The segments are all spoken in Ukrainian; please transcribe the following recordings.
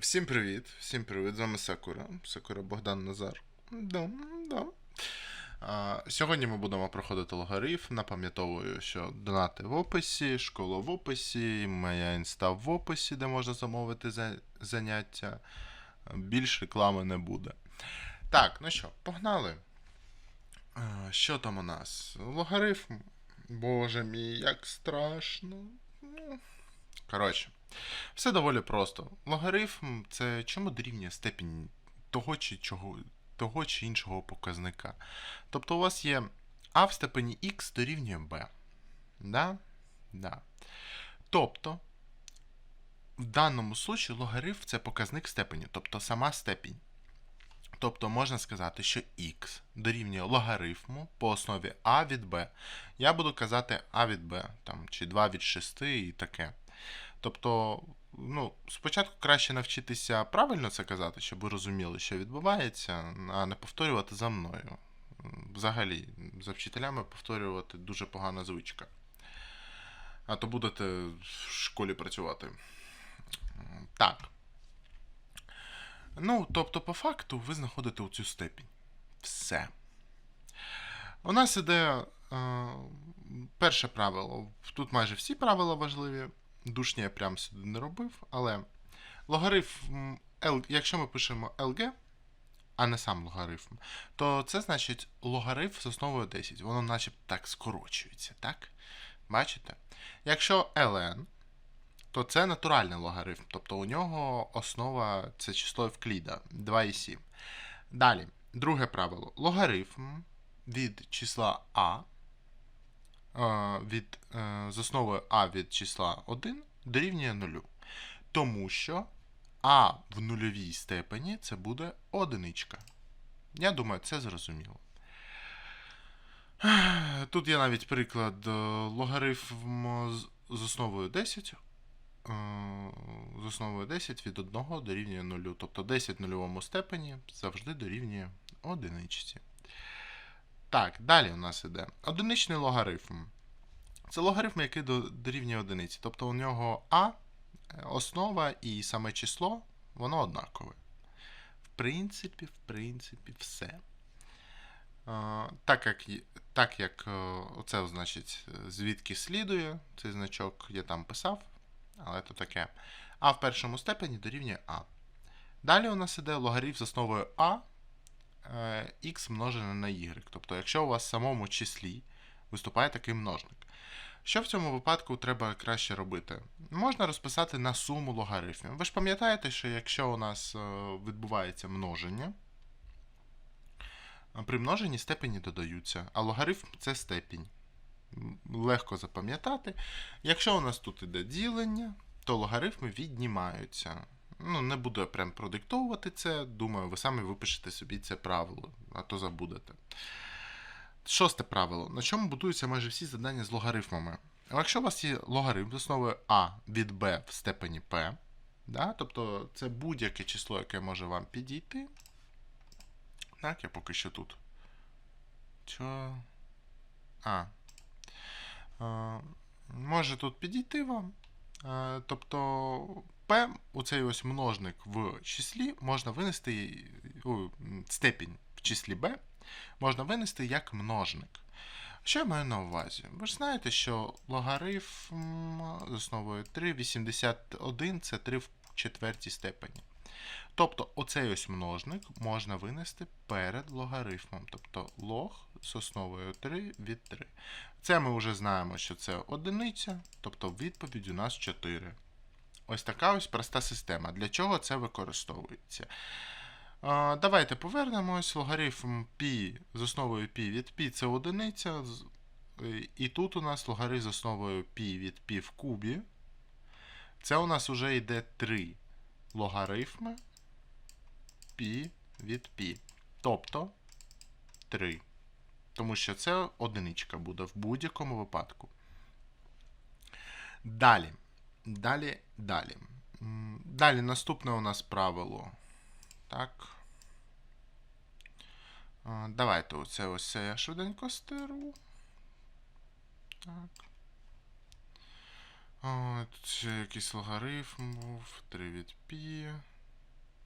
Всім привіт, всім привіт, з вами Сакура. Сакура Богдан Назар. Да, да. А, сьогодні ми будемо проходити логарифм. Напам'ятовую, що донати в описі, школа в описі, моя інста в описі, де можна замовити за- заняття. Більш реклами не буде. Так, ну що, погнали. Що там у нас? Логарифм. Боже мій, як страшно. Ну, Коротше. Все доволі просто. Логарифм це чому дорівнює степінь того чи, чого, того чи іншого показника. Тобто у вас є а в степені х дорівнює b. Да? Да. Тобто, в даному случаї логарифм це показник степені, тобто сама степінь. Тобто можна сказати, що х дорівнює логарифму по основі а від b. Я буду казати а від b, там, чи 2 від 6 і таке. Тобто, ну, спочатку краще навчитися правильно це казати, щоб ви розуміли, що відбувається, а не повторювати за мною. Взагалі, за вчителями повторювати дуже погана звичка. А то будете в школі працювати. Так. Ну, тобто, по факту, ви знаходите оцю степінь. Все. У нас іде е, перше правило. Тут майже всі правила важливі. Душні я прям сюди не робив, але логарифм, якщо ми пишемо LG, а не сам логарифм, то це значить логарифм з основою 10. Воно начебто так скорочується, так? Бачите? Якщо ln, то це натуральний логарифм, тобто у нього основа це число Евкліда 2,7. Далі, друге правило. Логарифм від числа А від, е, з А від числа 1 дорівнює 0. Тому що А в нульовій степені це буде одиничка. Я думаю, це зрозуміло. Тут є навіть приклад е, логарифм з- основою 10. е, З основою 10 від 1 дорівнює 0. Тобто 10 в нульовому степені завжди дорівнює одиничці. Так, далі у нас іде одиничний логарифм. Це логарифм, який до- дорівнює одиниці. Тобто у нього А, е, основа і саме число, воно однакове. В принципі, в принципі, все. Е, Так як, так як е, оце, значить, звідки слідує, цей значок я там писав, але то таке. А в першому степені дорівнює А. Далі у нас іде логарифм з основою А е, х множене на y. Тобто, якщо у вас в самому числі виступає такий множник. Що в цьому випадку треба краще робити? Можна розписати на суму логарифмів. Ви ж пам'ятаєте, що якщо у нас е, відбувається множення, при множенні степені додаються, а логарифм це степінь. Легко запам'ятати. Якщо у нас тут іде ділення, то логарифми віднімаються. Ну, не буду я прям продиктовувати це. Думаю, ви самі випишете собі це правило, а то забудете. Шосте правило. На чому будуються майже всі завдання з логарифмами? Якщо у вас є логарифм з основою А від Б в степені P, да, тобто це будь-яке число, яке може вам підійти. Так, я поки що тут. Чо? А. Е, може тут підійти вам. Е, тобто P, у цей ось множник в числі, можна винести м, степінь в числі B, можна винести як множник. Що я маю на увазі? Ви ж знаєте, що логарифм з основою 3, 81 це 3 в четвертій степені. Тобто оцей ось множник можна винести перед логарифмом. Тобто лог з основою 3 від 3. Це ми вже знаємо, що це одиниця, тобто відповідь у нас 4. Ось така ось проста система. Для чого це використовується? А, Давайте повернемось. Логарифм π з основою π від π це одиниця. з- е, І тут у нас логарифм з основою π від π в кубі. Це у нас вже йде 3 логарифми π від π. Тобто 3. Тому що це одиничка буде в будь-якому випадку. Далі. Далі, далі. Далі наступне у нас правило. Так. Давайте оце ось я швиденько стеру. Так. Ще якийсь логарифм був. 3 від π.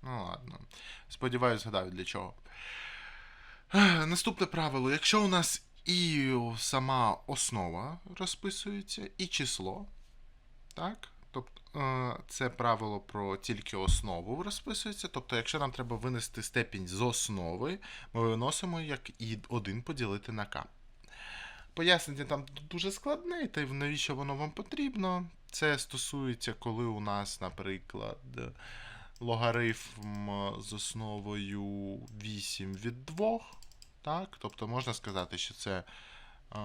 Ну ладно. Сподіваюсь, згадаю для чого. Наступне правило. Якщо у нас і сама основа розписується, і число, так? Тобто е, це правило про тільки основу розписується. Тобто, якщо нам треба винести степінь з основи, ми виносимо як і 1 поділити на k. Пояснення там дуже складне, та й навіщо воно вам потрібно. Це стосується, коли у нас, наприклад, логарифм з основою 8 від 2. Так? Тобто можна сказати, що це е,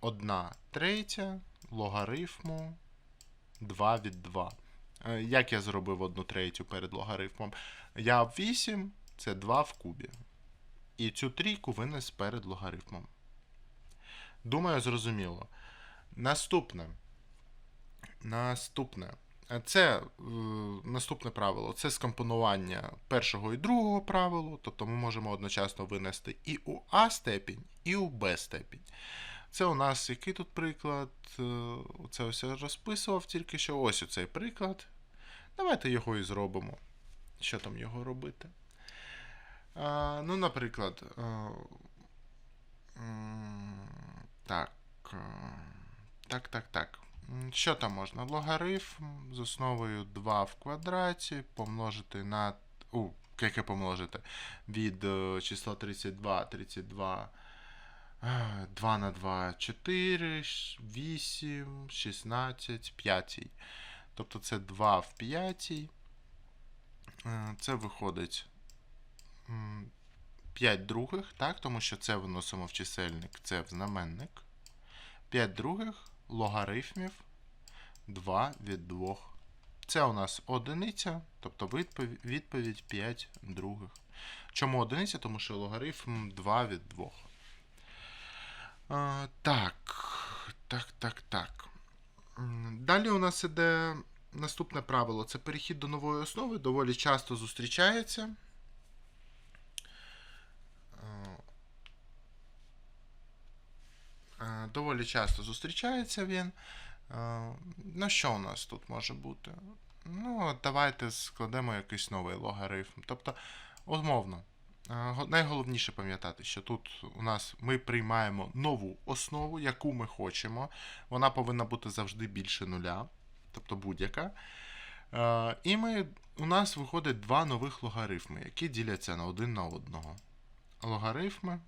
1 третя логарифму 2 від 2. Е, Як я зробив 1 третю перед логарифмом? Я 8 це 2 в кубі. І цю трійку винес перед логарифмом. Думаю, зрозуміло. Наступне. Наступне. Е, Це е, наступне правило це скомпонування першого і другого правилу. Тобто ми можемо одночасно винести і у А степінь, і у Б степінь. Це у нас який тут приклад? Е, Це ось я розписував тільки що. Ось оцей приклад. Давайте його і зробимо. Що там його робити? А, ну, наприклад. е, м, Так. е, Так, так, так. Що там можна? Логарифм з основою 2 в квадраті помножити на. У, яке помножити? Від е, числа 32, 32. Е, 2 на 2, 4, 8, 16, 5. Тобто це 2 в 5. Це виходить 5 других, так? Тому що це виносимо в чисельник, це в знаменник. 5 других логарифмів 2 від 2. Це у нас одиниця, тобто відповідь 5 других. Чому одиниця? Тому що логарифм 2 від 2. Так, так, так, так. Далі у нас іде наступне правило. Це перехід до нової основи. Доволі часто зустрічається. Е, Доволі часто зустрічається він. Е, Ну, що у нас тут може бути? Ну, давайте складемо якийсь новий логарифм. Тобто, умовно, е, найголовніше пам'ятати, що тут у нас ми приймаємо нову основу, яку ми хочемо. Вона повинна бути завжди більше нуля, тобто будь-яка. І ми, у нас виходить два нових логарифми, які діляться на один на одного. Логарифми.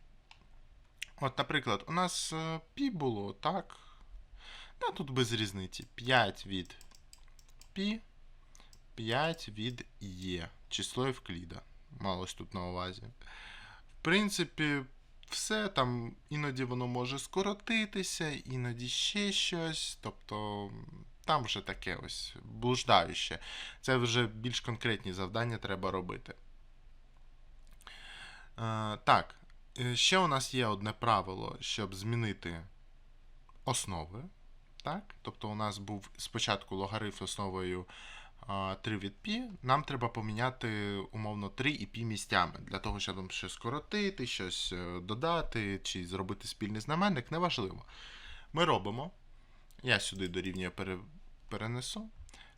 От, наприклад, у нас е, пі було, так. Та тут без різниці. 5 від пі, 5 від є. Число Евкліда. Малось тут на увазі. В принципі, все там іноді воно може скоротитися, іноді ще щось. Тобто, там вже таке ось блуждаюче. Це вже більш конкретні завдання треба робити. Е, так, е, ще у нас є одне правило, щоб змінити основи. Так? Тобто у нас був спочатку логарифм основою 3 від π, нам треба поміняти умовно 3 і π місцями, для того, щоб там щось скоротити, щось е, додати чи зробити спільний знаменник, неважливо. Ми робимо. Я сюди дорівнює пере, перенесу.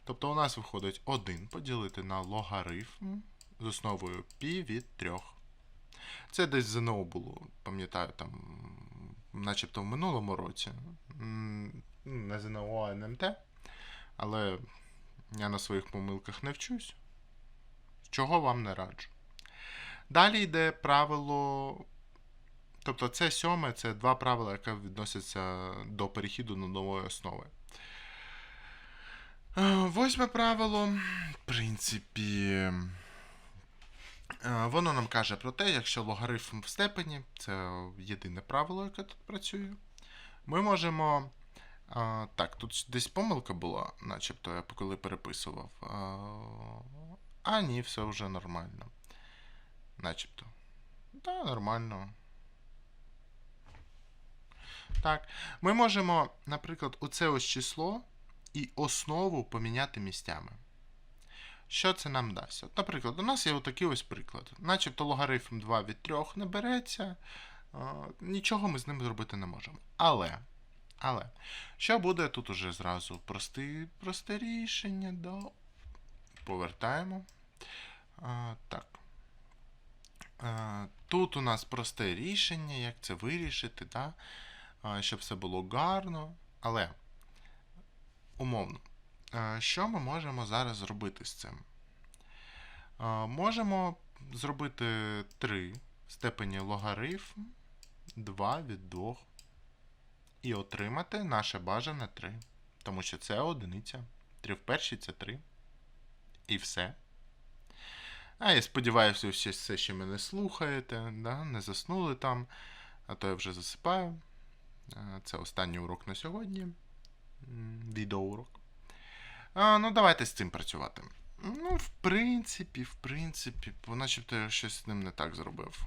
Тобто у нас виходить 1 поділити на логарифм з основою π від 3. Це десь ЗНО було, пам'ятаю, там, начебто в минулому році. М, Не ЗНО, а НМТ. Але я на своїх помилках не вчусь. Чого вам не раджу. Далі йде правило. Тобто це сьоме, це два правила, які відносяться до перехіду на нової основи. Е, Восьме правило, в принципі, е, воно нам каже про те, якщо логарифм в степені, це єдине правило, яке тут працює. Ми можемо. А, так, тут десь помилка була, начебто я коли переписував. А, а ні, все вже нормально. Начебто. Так, нормально. Так. Ми можемо, наприклад, оце ось число і основу поміняти місцями. Що це нам дасть? От, наприклад, у нас є отакий ось приклад. Начебто логарифм 2 від 3 не береться. Нічого ми з ним зробити не можемо. Але. Але. Що буде тут уже зразу? Прости, просте рішення, да. Повертаємо. А, так. А, тут у нас просте рішення, як це вирішити, да? а, щоб все було гарно. Але, умовно, а, що ми можемо зараз зробити з цим? А, можемо зробити 3 степені логарифм 2 від 2 і отримати наше бажане 3. Тому що це одиниця. 3 в першій це 3. І все. А я сподіваюся, ви все ще мене слухаєте, да? не заснули там, а то я вже засипаю. Це останній урок на сьогодні. Відеоурок. А, ну, давайте з цим працювати. Ну, в принципі, в принципі, начебто я щось з ним не так зробив.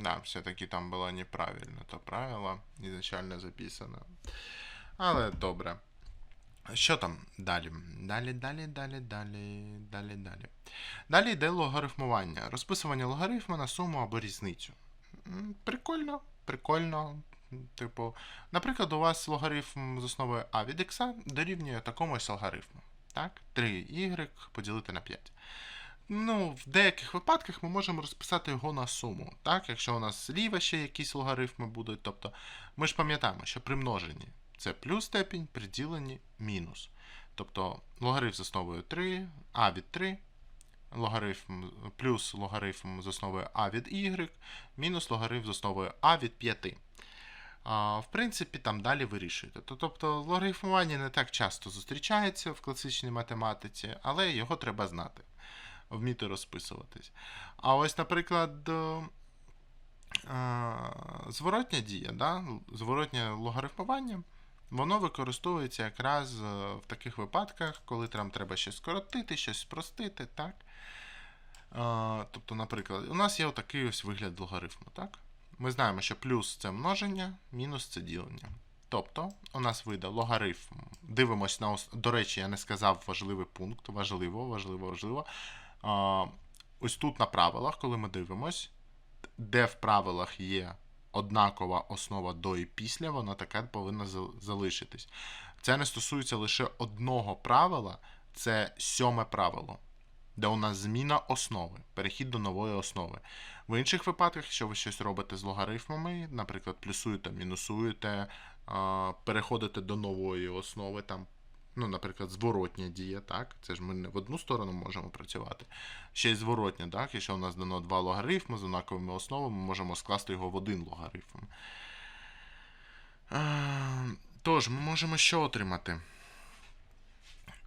Да, все-таки там було неправильно то правило ізначально записано. Але добре. Що там далі? Далі, далі, далі, далі, далі, далі. Далі йде логарифмування. Розписування логарифма на суму або різницю. Прикольно, прикольно. Типу, наприклад, у вас логарифм з основою А від х дорівнює такому ось алгоритму. Так? 3y поділити на 5. Ну, в деяких випадках ми можемо розписати його на суму. Так? Якщо у нас зліва ще якісь логарифми будуть. Тобто, ми ж пам'ятаємо, що при множенні це плюс степінь, при діленні мінус. Тобто логарифм з основою 3, а від 3, логарифм плюс логарифм з основою а від y, мінус логарифм з основою а від 5. В принципі, там далі вирішуєте. Тобто логарифмування не так часто зустрічається в класичній математиці, але його треба знати, вміти розписуватись. А ось, наприклад, е, зворотня дія, да? зворотнє логарифмування, воно використовується якраз е, в таких випадках, коли там треба щось скоротити, щось спростити, так? Е, Тобто, наприклад, у нас є отакий ось вигляд логарифму, так? Ми знаємо, що плюс це множення, мінус це ділення. Тобто, у нас вийде логарифм. Дивимось на ос- До речі, я не сказав важливий пункт. Важливо, важливо, важливо. Ось тут на правилах, коли ми дивимось, де в правилах є однакова основа до і після, вона така повинна залишитись. Це не стосується лише одного правила, це сьоме правило, де у нас зміна основи, перехід до нової основи. В інших випадках, якщо ви щось робите з логарифмами, наприклад, плюсуєте, мінусуєте, переходите до нової основи, там, ну, наприклад, зворотня дія, так? Це ж ми не в одну сторону можемо працювати. Ще й зворотня, так? Якщо у нас дано два логарифми з однаковими основами, ми можемо скласти його в один логарифм. Е, Тож, ми можемо що отримати?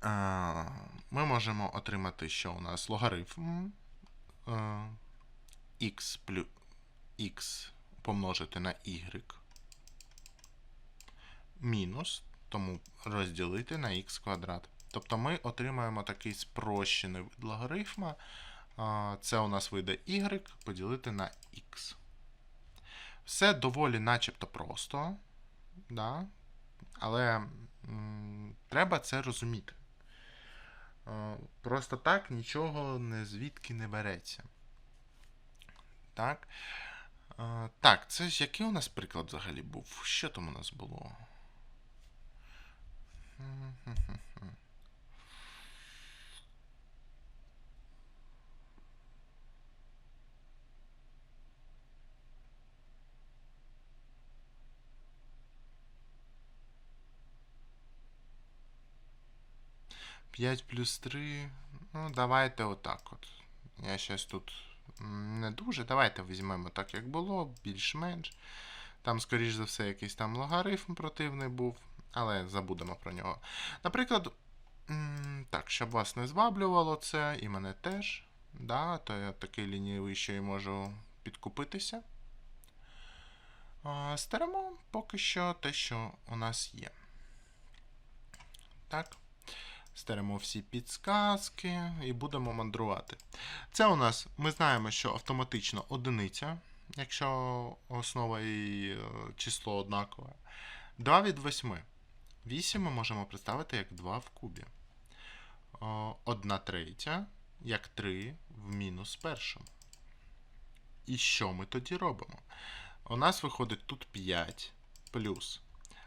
Е, Ми можемо отримати, що у нас логарифм е, x плюс x помножити на y мінус, тому розділити на x квадрат. Тобто ми отримаємо такий спрощений вид логарифма. Це у нас вийде y поділити на x. Все доволі начебто просто, да? але м, треба це розуміти. Просто так нічого не звідки не береться. Так. Так, це ж який у нас приклад взагалі був? Що там у нас було? Хм-хм-хм-хм. П'ять плюс 3. Ну, давайте отак от. Я щось тут не дуже. Давайте візьмемо так, як було, більш-менш. Там, скоріш за все, якийсь там логарифм противний був, але забудемо про нього. Наприклад, так, щоб вас не зваблювало це, і мене теж. Да, то я такий лінійний, що і можу підкупитися. Стеремо поки що те, що у нас є. Так. Стеремо всі підсказки і будемо мандрувати. Це у нас, ми знаємо, що автоматично одиниця, якщо основа і е, число однакове. 2 від 8. 8 ми можемо представити як 2 в кубі. 1 третя, як 3 в мінус першому. І що ми тоді робимо? У нас виходить тут 5 плюс.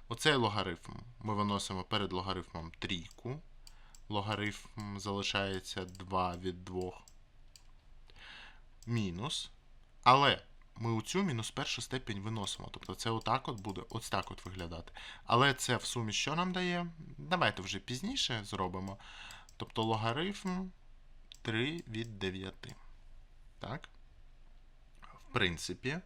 Оцей логарифм ми виносимо перед логарифмом трійку. Логарифм залишається 2 від 2. мінус, але ми у цю мінус першу степінь виносимо. Тобто це отак от буде, ось так от виглядати. Але це в сумі що нам дає? Давайте вже пізніше зробимо. Тобто логарифм 3 від 9. Так? В принципі,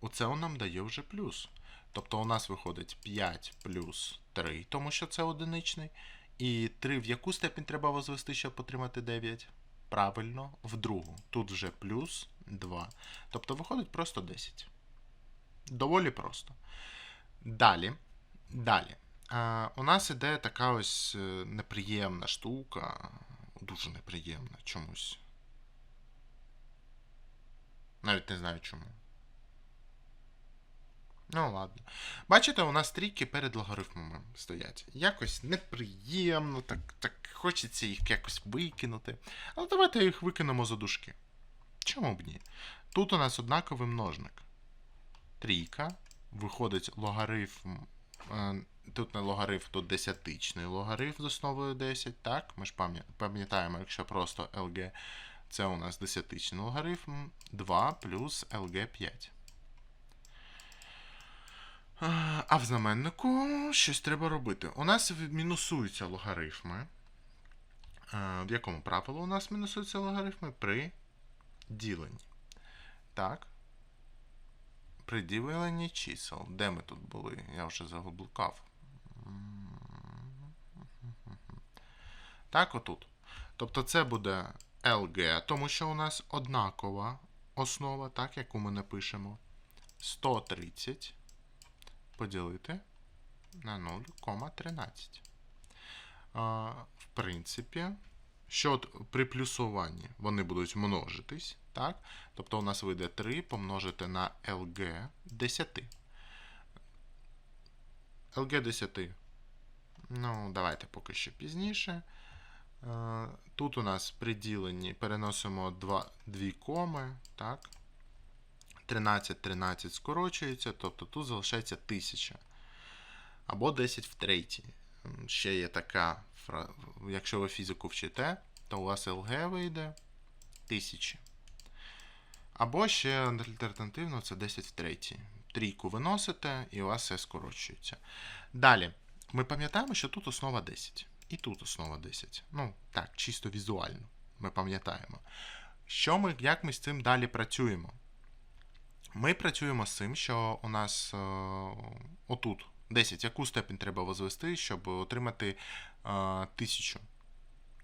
оце нам дає вже плюс. Тобто у нас виходить 5 плюс 3, тому що це одиничний. І 3 в яку степінь треба возвести, щоб отримати 9? Правильно, в другу. Тут вже плюс 2. Тобто виходить просто 10. Доволі просто. Далі. Далі. А, у нас іде така ось е, неприємна штука. Дуже неприємна чомусь. Навіть не знаю чому. Ну, ладно. Бачите, у нас трійки перед логарифмами стоять. Якось неприємно, так так хочеться їх якось викинути. Але давайте їх викинемо за дужки. Чому б ні? Тут у нас однаковий множник. Трійка. Виходить логарифм. е, Тут не логарифм, тут десятичний логарифм з основою 10. Так, ми ж пам'ятаємо, якщо просто LG, це у нас десятичний логарифм 2 плюс LG 5. А а в знаменнику щось треба робити. У нас мінусуються логарифми. В якому правилу у нас мінусуються логарифми? При діленні. Так. При діленні чисел. Де ми тут були? Я вже заблукав. Так, отут. Тобто це буде LG, тому що у нас однакова основа, так, яку ми напишемо. 130 поділити на 0,13. В принципі, що от при плюсуванні вони будуть множитись, так? Тобто у нас вийде 3 помножити на LG 10. LG 10. Ну, давайте поки що пізніше. Е, Тут у нас при діленні переносимо 2, 2 коми, так? 13, 13 скорочується, тобто тут залишається 1000. Або 10 в третій. Ще є така, якщо ви фізику вчите, то у вас ЛГ вийде 1000. Або ще альтернативно це 10 в третій. Трійку виносите, і у вас все скорочується. Далі, ми пам'ятаємо, що тут основа 10. І тут основа 10. Ну, так, чисто візуально. Ми пам'ятаємо. Що ми, як ми з цим далі працюємо? Ми працюємо з цим, що у нас е, отут 10. Яку степінь треба возвести, щоб отримати е, 1000?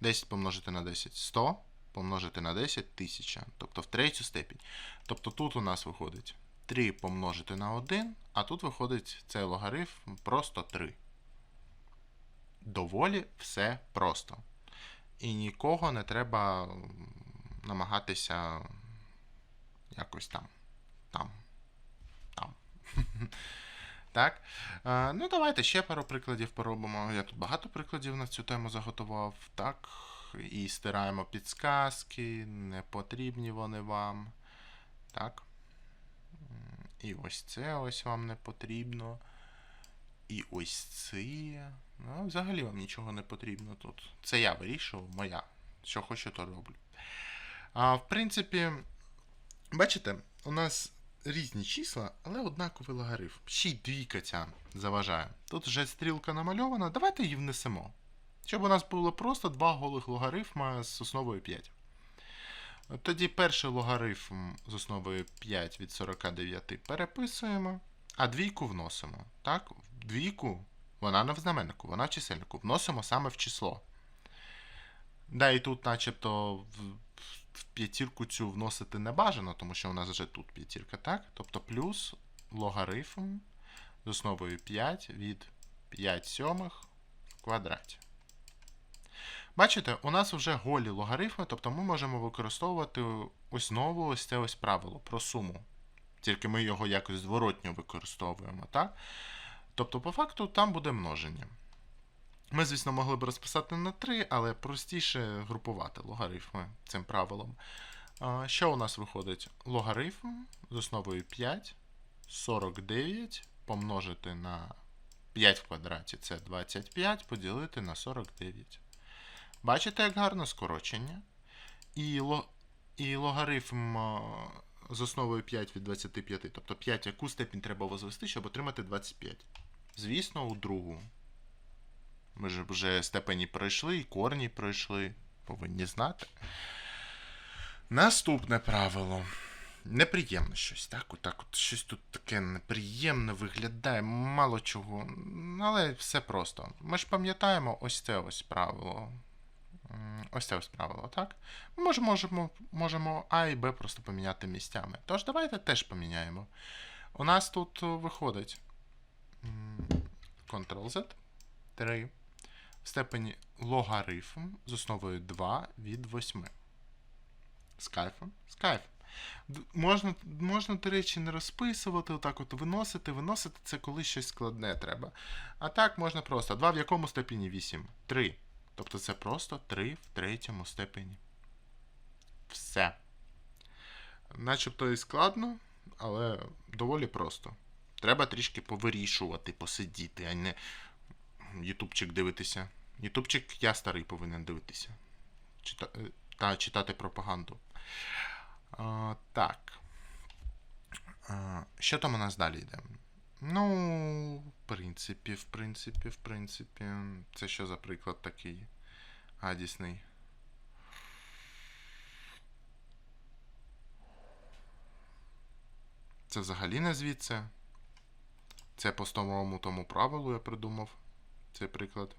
10 помножити на 10 100, помножити на 10 1000. Тобто в третю степінь. Тобто тут у нас виходить 3 помножити на 1, а тут виходить цей логарифм просто 3. Доволі все просто. І нікого не треба намагатися якось там. Там. Там. так. Е, ну, давайте ще пару прикладів поробимо. Я тут багато прикладів на цю тему заготував. Так. І стираємо підсказки, не потрібні вони вам. Так. І ось це ось вам не потрібно. І ось це. Ну, взагалі вам нічого не потрібно тут. Це я вирішував, моя. Що хочу, то роблю. А, в принципі, бачите, у нас різні числа, але однаковий логарифм. Ще й двійка заважає. Тут вже стрілка намальована. Давайте її внесемо. Щоб у нас було просто два голих логарифма з основою 5. Тоді перший логарифм з основою 5 від 49 переписуємо, а двійку вносимо. Так? Двійку вона не в знаменнику, вона в чисельнику. Вносимо саме в число. Да, і тут, начебто, в, п'ятірку цю вносити не бажано, тому що у нас вже тут п'ятірка, так? Тобто плюс логарифм з основою 5 від 5 сьомих в квадраті. Бачите, у нас вже голі логарифми, тобто ми можемо використовувати ось знову ось це ось правило про суму. Тільки ми його якось зворотньо використовуємо, так? Тобто, по факту, там буде множення. Ми, звісно, могли б розписати на 3, але простіше групувати логарифми цим правилом. Що у нас виходить? Логарифм з основою 5, 49 помножити на 5 в квадраті це 25, поділити на 49. Бачите, як гарно скорочення. І ло... і логарифм з основою 5 від 25. Тобто 5 яку степінь треба возвести, щоб отримати 25. Звісно, у другу. Ми ж вже степені пройшли і корні пройшли. Повинні знати. Наступне правило. Неприємне щось, так? Отак от щось тут таке неприємне виглядає, мало чого. Але все просто. Ми ж пам'ятаємо ось це ось правило. Ось це ось правило, так? Ми можемо, можемо, А і Б просто поміняти місцями. Тож давайте теж поміняємо. У нас тут виходить Ctrl-Z 3 в степені логарифм з основою 2 від 8. З кайфом? З кайфом. Можна, можна, до речі, не розписувати, отак от виносити. Виносити це коли щось складне треба. А так можна просто. 2 в якому степені 8? 3. Тобто це просто 3 в третьому степені. Все. Начебто і складно, але доволі просто. Треба трішки повирішувати, посидіти, а не ютубчик дивитися. Ютубчик я старий повинен дивитися. Чита... е, Та читати пропаганду. А, так. А, що там у нас далі йде? Ну, в принципі, в принципі, в принципі. Це що за приклад такий гадісний? Це взагалі не звідси. Це по старому тому правилу я придумав цей приклад.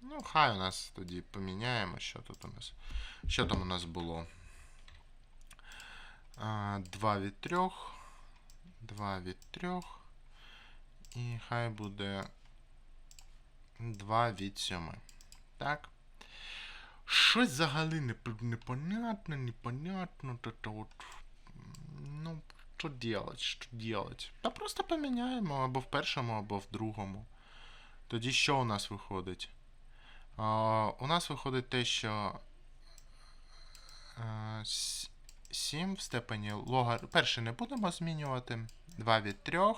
Ну, хай у нас тоді поміняємо, що тут у нас. Що там у нас було? 2 від 3. 2 від 3. І хай буде 2 від 7. Так. Щось взагалі не, непонятно, непонятно. Та от, ну, що делать, що делать? Та просто поміняємо або в першому, або в другому. Тоді що у нас виходить? А, у нас виходить те, що 7 в степені лога. Перший не будемо змінювати. 2 від 3.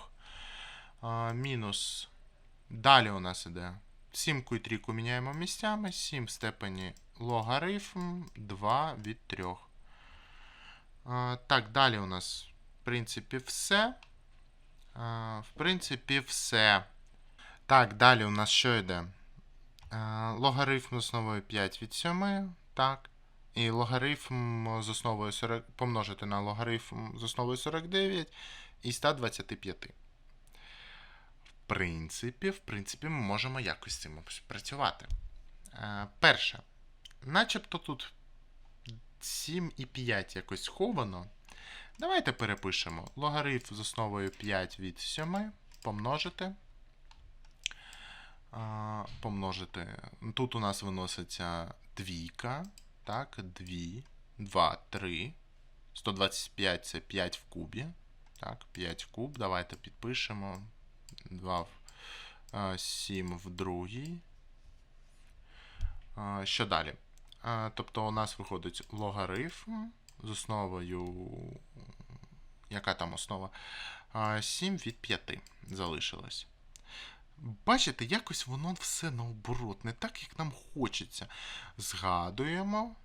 А, мінус. Далі у нас іде. Сімку і трійку міняємо місцями. 7 в степені логарифм 2 від 3. А, так, далі у нас, принципі, все. В принципі, все. Так, далі у нас що йде? Логарифм з основою 5 від 7. Так. І логарифм з основою 40 помножити на логарифм з основою 49 і 125. В принципі, в принципі, ми можемо якось з цим працювати. Е, перше. Начебто тут 7 і 5 якось сховано. Давайте перепишемо. Логарифм з основою 5 від 7 помножити. Помножити. Тут у нас виноситься двійка. Так, 2, 2, 3. 125 це 5 в кубі. Так, 5 в куб. Давайте підпишемо. 2 в а, 7 в другій. Що далі? Тобто у нас виходить логарифм з основою. Яка там основа? А, 7 від 5 залишилось. Бачите, якось воно все наоборот, не так, як нам хочеться. Згадуємо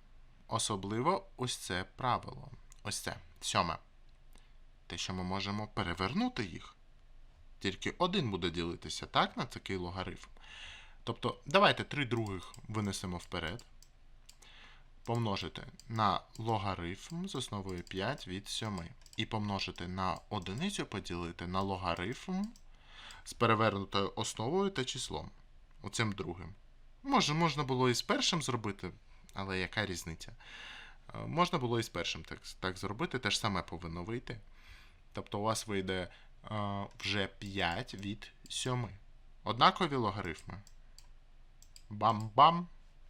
особливо ось це правило. Ось це сьоме. Те, що ми можемо перевернути їх. Тільки один буде ділитися, так, на такий логарифм. Тобто, давайте три других винесемо вперед. Помножити на логарифм з основою 5 від 7. І помножити на одиницю поділити на логарифм з перевернутою основою та числом. Оцим другим. Може, можна було і з першим зробити, але яка різниця? Е, Можна було і з першим так, так зробити, те ж саме повинно вийти. Тобто у вас вийде е, вже 5 від 7. Однакові логарифми. Бам-бам.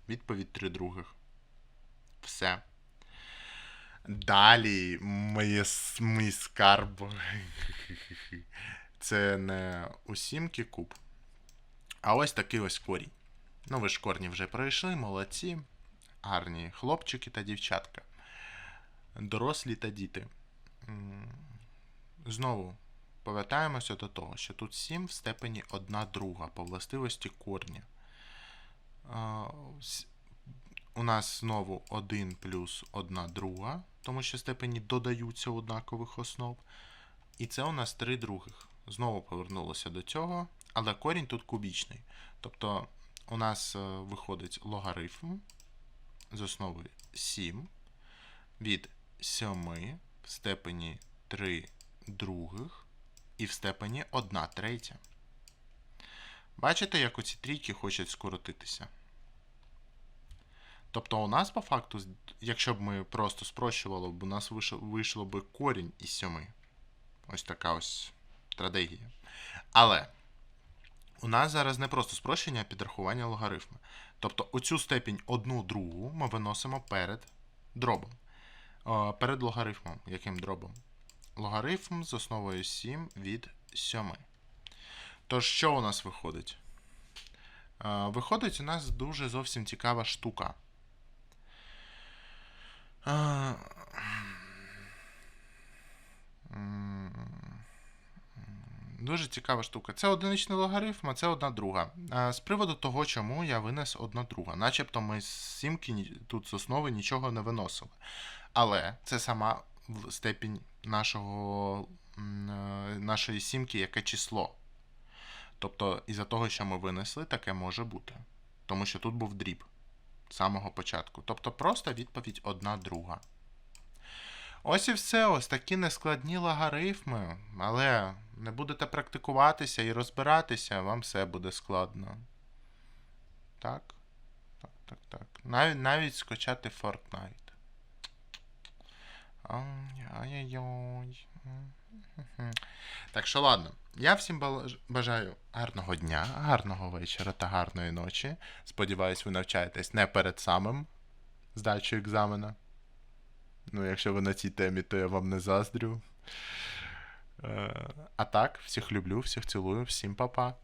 Відповідь 3 других. Все. Далі моє, мій скарб. Це не у сімки куб. А ось такий ось корінь. Ну, ви ж корні вже пройшли, молодці. Гарні хлопчики та дівчатка. Дорослі та діти. Знову повертаємося до того, що тут 7 в степені 1 друга по властивості корня. У нас знову 1 плюс 1 друга, тому що степені додаються однакових основ. І це у нас 3 других. Знову повернулося до цього, але корінь тут кубічний. Тобто у нас е, виходить логарифм з основи 7 від 7 в степені 3 других і в степені 1 третя. Бачите, як оці трійки хочуть скоротитися? Тобто у нас по факту, якщо б ми просто спрощували, б у нас вийшло, вийшло б корінь із 7. Ось така ось стратегія. Але у нас зараз не просто спрощення, а підрахування логарифму. Тобто оцю степінь одну другу ми виносимо перед дробом. Перед логарифмом. Яким дробом? Логарифм з основою 7 від 7. Тож, що у нас виходить? Е, Виходить у нас дуже зовсім цікава штука. М, Дуже цікава штука. Це одиничний логарифм, а це одна друга. Е, З приводу того, чому я винес одна друга. Начебто ми з сімки тут з основи нічого не виносили. Але це сама степінь нашого, е, нашої сімки, яке число. Тобто, із-за того, що ми винесли, таке може бути. Тому що тут був дріб самого початку. Тобто просто відповідь одна друга. Ось і все, ось такі нескладні логарифми. Але не будете практикуватися і розбиратися, вам все буде складно. Так? Так, так, так. Навіть, навіть скачати Fortnite. Ай-яй-яй. Так що ладно. Я всім бажаю гарного дня, гарного вечора та гарної ночі. Сподіваюсь, ви навчаєтесь не перед самим здачею екзамена. Ну, якщо ви на цій темі, то я вам не заздрю. Е, А так, всіх люблю, всіх цілую, всім па-па.